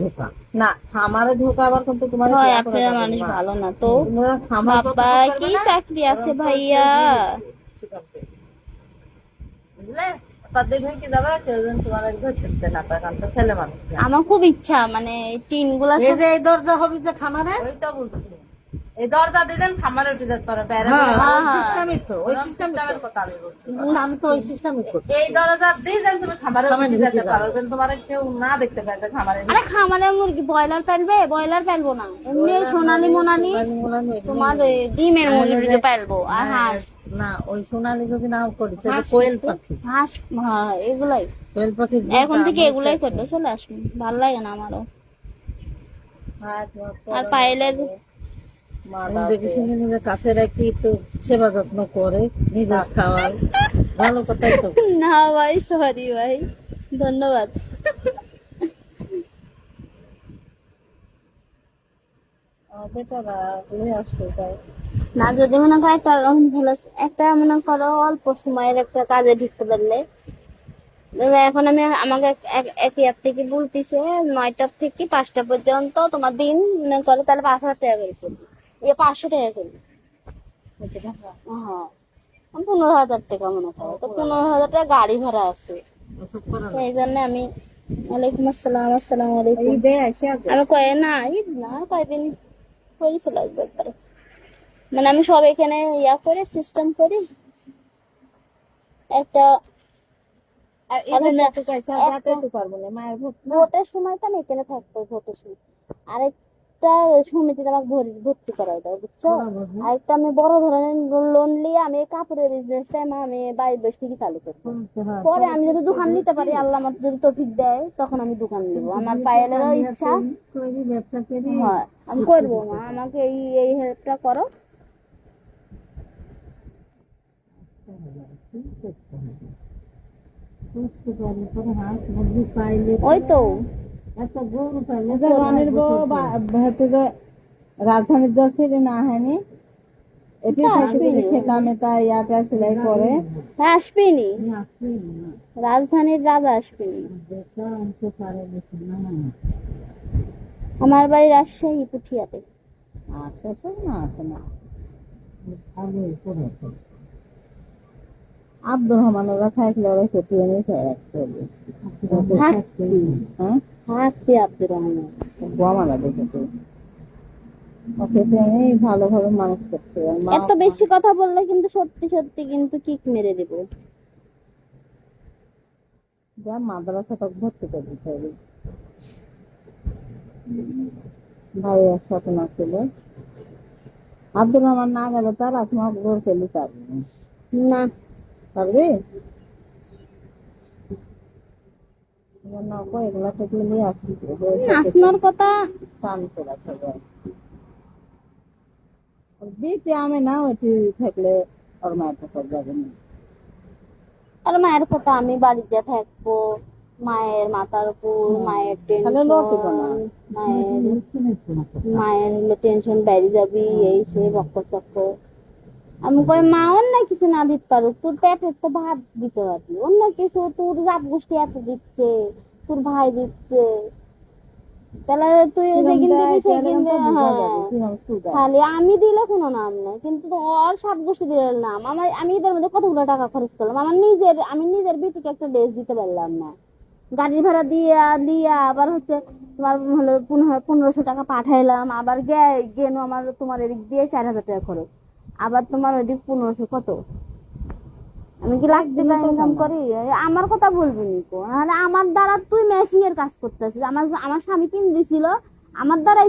ধোকা। না খামারে ধোকা আবার কিন্তু তোমার হয় আপনারা মানুষ ভালো না তো। বাবা কি চাকরি আছে ভাইয়া? বুঝলে? আমার খুব ইচ্ছা মানে টিনগুলা এই দরজা হবে যে খামারে? ওই তো বলছি এই দরজা দিলেন খামারে উঠে যেতে পারে ওই সিস্টেমই তো। ওই সিস্টেমের কথা আমি বলছি। আমি তো ওই সিস্টেমই করছি। এই দরজা দিয়ে তুমি খামারে উঠে যেতে পারো যেন তোমার কেউ না দেখতে পারে যে আরে খামারে মুরগি ব্রয়লার পালবে ব্রয়লার পালবো না। এমনি সোনালি মোনালি তোমার ডিমের মুরগি পালবো আর হাঁস না ওই সোনালি যদি কোয়েল পাখি। হাঁস হ্যাঁ এগুলাই। কোয়েল পাখি এখন থেকে এগুলাই করতে চলে আসব ভালো লাগে না আমারও। আর পায়েলের দেখে কাছে রাখি একটু সেবা যত্ন করে নিজে ভালো কথাই তো। না ভাই সরি ভাই। ধন্যবাদ। না যদি মনে করো একটা ভালো একটা মনে করো অল্প সময়ের একটা কাজে ঢুকতে পারলে। এখন আমি আমাকে এক ইয়ার থেকে বলতেছে নয়টার থেকে পাঁচটা পর্যন্ত তোমার দিন মনে করো তাহলে পাঁচ হাজার টাকা করে এ পাঁচশো টাকা করবি হ্যাঁ। পনেরো হাজার টাকা মনে করো। তো পনেরো হাজার টাকা গাড়ি ভাড়া আছে। করে এই জন্য আমি ওয়ালাইকুম আসসালাম আসসালামু আলাইকুম। আমি কয়ে না ঈদ না কয়দিন করে চলে আসব একবারে। মানে আমি সব এখানে ইয়া করে সিস্টেম করি একটা ভোটের সময় তো আমি এখানে থাকব ভোটের সময়। সমিতিতে আমাকে ভর্তি করাই দাও বুঝছ? আরেকটা আমি বড় ধরনের লোন নিয়ে আমি কাপড়ের বিজনেসটা আমি বাইরে বসে থেকে চালু করব হ্যাঁ পরে আমি যদি দোকান নিতে পারি আল্লাহ আমার যদি তফিক দেয় তখন আমি দোকান নিব। আমার পায়েলেরও ইচ্ছা। হয় আমি করব মা আমাকে এই এই হেল্পটা করো। ওই তো। একটা গরু পাইলে রানীর বউ হচ্ছে যে রাজধানীর না হয়নি এটি থেকে খেতা ইয়াটা সেলাই করে। হ্যাঁ আসবিনি রাজধানীর রাজা আসবিনি আমার বাড়ি রাজশাহী পুঠিয়াতে। আচ্ছা তো না আছে না। আব্দুর রহমান ওরা থাকলে ওরা খেতে এনে রাখতে হবে হ্যাঁ? আব্দুর রহমান গোয়ামালা দেখেছে। ওকে এনে ভালোভাবে মানুষ করতে এত বেশি কথা বললে কিন্তু সত্যি সত্যি কিন্তু কিক মেরে দেবো। যা মাদ্রাসা তক ভর্তি করে দিতে হবে। ভাই একসাথে না ছিল। আব্দুর রহমান না গেলে তার আসমা গোর ফেলি না। না। পারবে? এবার এগুলা থেকে নিয়ে আসছি আসমার কথা টান করে থাকবে দিতে আমি না ওইটি থাকলে ওর মায়ের কাছে যাবে না আর মায়ের কথা আমি বাড়িতে থাকব মায়ের মাথার উপর মায়ের টেনশন মায়ের মায়ের টেনশন বাইরে যাবি এই সে বক্ক চক্ক আমি কই মা অন্য কিছু না দিতে পারুক তোর পেটের তো ভাত দিতে পারবি অন্য কিছু তোর জাত গোষ্ঠী এত দিচ্ছে তোর ভাই দিচ্ছে। তাহলে তুই যেদিন দিবি সেদিন খালি আমি দিলে কোনো নাম নাই কিন্তু ওর সাত গোষ্ঠী দিলে নাম। আমার আমি এদের মধ্যে কতগুলো টাকা খরচ করলাম? আমার নিজের আমি নিজের বিটিকে একটা ড্রেস দিতে পারলাম না। গাড়ি ভাড়া দিয়া দিয়া আবার হচ্ছে তোমার হলো পনেরো পনেরোশো টাকা পাঠাইলাম আবার গে গেনো আমার তোমার এদিক দিয়ে চার হাজার টাকা খরচ। আবার তোমার ওইদিক পনেরোশো কত? আমি কি লাখ টাকা ইনকাম করি? আমার কথা বলবি নিকো আমার দ্বারা তুই মেশিং এর কাজ করতেছিস। আমার আমার স্বামী কিন দিছিল আমার দ্বারাই